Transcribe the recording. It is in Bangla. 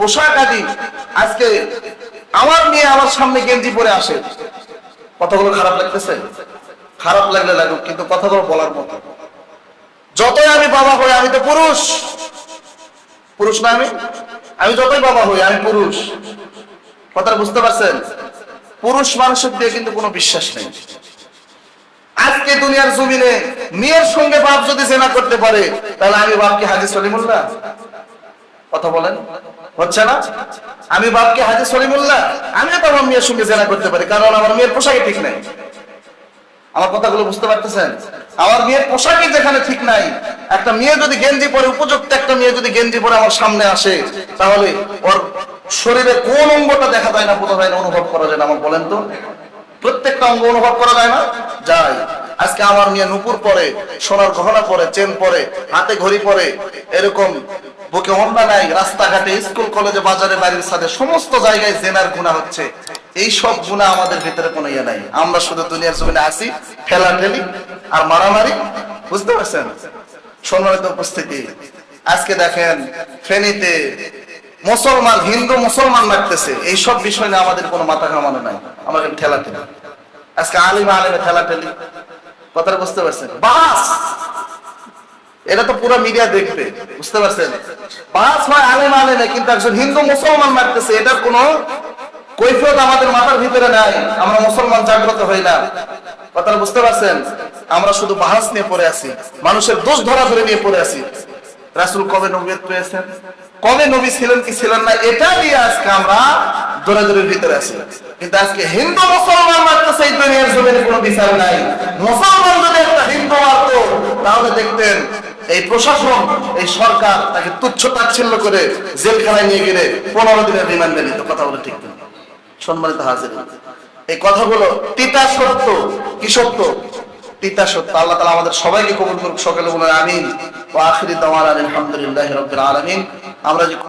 পোশাক আদি আজকে আমার মেয়ে আমার সামনে গেঞ্জি পরে আসে। কথাগুলো খারাপ লাগতেছে? খারাপ লাগলে লাগুক, কিন্তু কথাগুলো বলার মতো। যতই আমি বাবা হই, আমি তো পুরুষ। পুরুষ না আমি? আমি যতই বাবা হই, আমি পুরুষ। কথাটা বুঝতে পারছেন? পুরুষ মানুষের দিয়ে কিন্তু কোনো বিশ্বাস নেই। আজকে দুনিয়ার জমিনে মেয়ের সঙ্গে বাপ যদি জেনা করতে পারে, তাহলে আমি বাপকে হাজি সলিমুল্লাহ কথা বলেন। হচ্ছে না? আমি বাপকে হাজি সলিমুল্লাহ, আমিও তো আমার মেয়ের সঙ্গে জেনা করতে পারি, কারণ আমার মেয়ের পোশাকে ঠিক নাই। আমার কথাগুলো বুঝতে পারতেছেন? আমার মেয়ের পোশাকই যেখানে ঠিক নাই, একটা মেয়ে যদি গেঞ্জি পরে, উপযুক্ত একটা মেয়ে যদি গেঞ্জি পরে আমার সামনে আসে, তাহলে ওর শরীরে কোন অঙ্গটা দেখা যায় না বোঝা যায় না অনুভব করা যায় না, আমার বলেন তো। প্রত্যেকটা অঙ্গ অনুভব করা যায় না? যায়। আজকে আমার মেয়ে নুপুর পরে, সোনার গহনা পরে, চেন পরে, হাতে ঘড়ি পরে, এরকম বুকে অন্যা নাই, রাস্তাঘাটে, স্কুল, কলেজে, বাজারে, বাড়ির সাথে সমস্ত জায়গায় জেনার গুণা হচ্ছে। এই সব গুণা আমাদের ভিতরে কোনো ইয়ে নাই। আমরা শুধু দুনিয়ার জমিনে আসি ঠেলা ঠেলি আর মারামারি, বুঝতে পারছেন? সম্মানিত উপস্থিতি, আজকে দেখেন, ফেনীতে মুসলমান, হিন্দু মুসলমান মারতেছে এই সব বিষয় নিয়ে আমাদের কোনো মাথা ঘামানো নাই। আমাকে ঠেলা ঠেলি আজকে আলিমা, আলিমে ঠেলা ঠেলি কথাটা বুঝতে পারছেন? বাস! এটা তো পুরো মিডিয়া দেখবে, বুঝতে পারছেন? বাস হয় আলেম আলেমে, কিন্তু একজন হিন্দু মুসলমান মারতেছে, এটার কোনো কৈফিয়ত আমাদের মাথার ভিতরে নাই। আমরা মুসলমান জাগ্রত হই না। কথাটা বুঝতে পারছেন? আমরা শুধু বাহাস নিয়ে পড়ে আছি। মানুষের দোষ ধরা ধরে নিয়ে পড়ে আছি। রাসুল কবে নবীয়ত পেয়েছেন? কবে নবী ছিলেন কি ছিলেন না, এটা নিয়ে আজকে আমরা দৌড়াদৌড়ির ভিতরে আছি। কিন্তু আজকে হিন্দু মুসলমান মারতেছে, এই দুনিয়ার জমিনে কোনো বিচার নাই। মুসলমান যদি একটা হিন্দু মারতো, তাহলে দেখতেন এই প্রশাসন, এই সরকার তাকে তুচ্ছ তাচ্ছিল্য করে জেলখানায় নিয়ে গেলে পনেরো দিনের রিমান্ডে নিত কথা বলে ঠিক সম্মানিত হাজির, এই কথাগুলো তিতা সত্য কি সত্য? তিতা সত্য। আল্লাহ তালা আমাদের সবাইকে কবুল করুক। সকালে বলে আমিন। ও আখিরি তোমার আলহামদুলিল্লাহ রবিল আমরা যে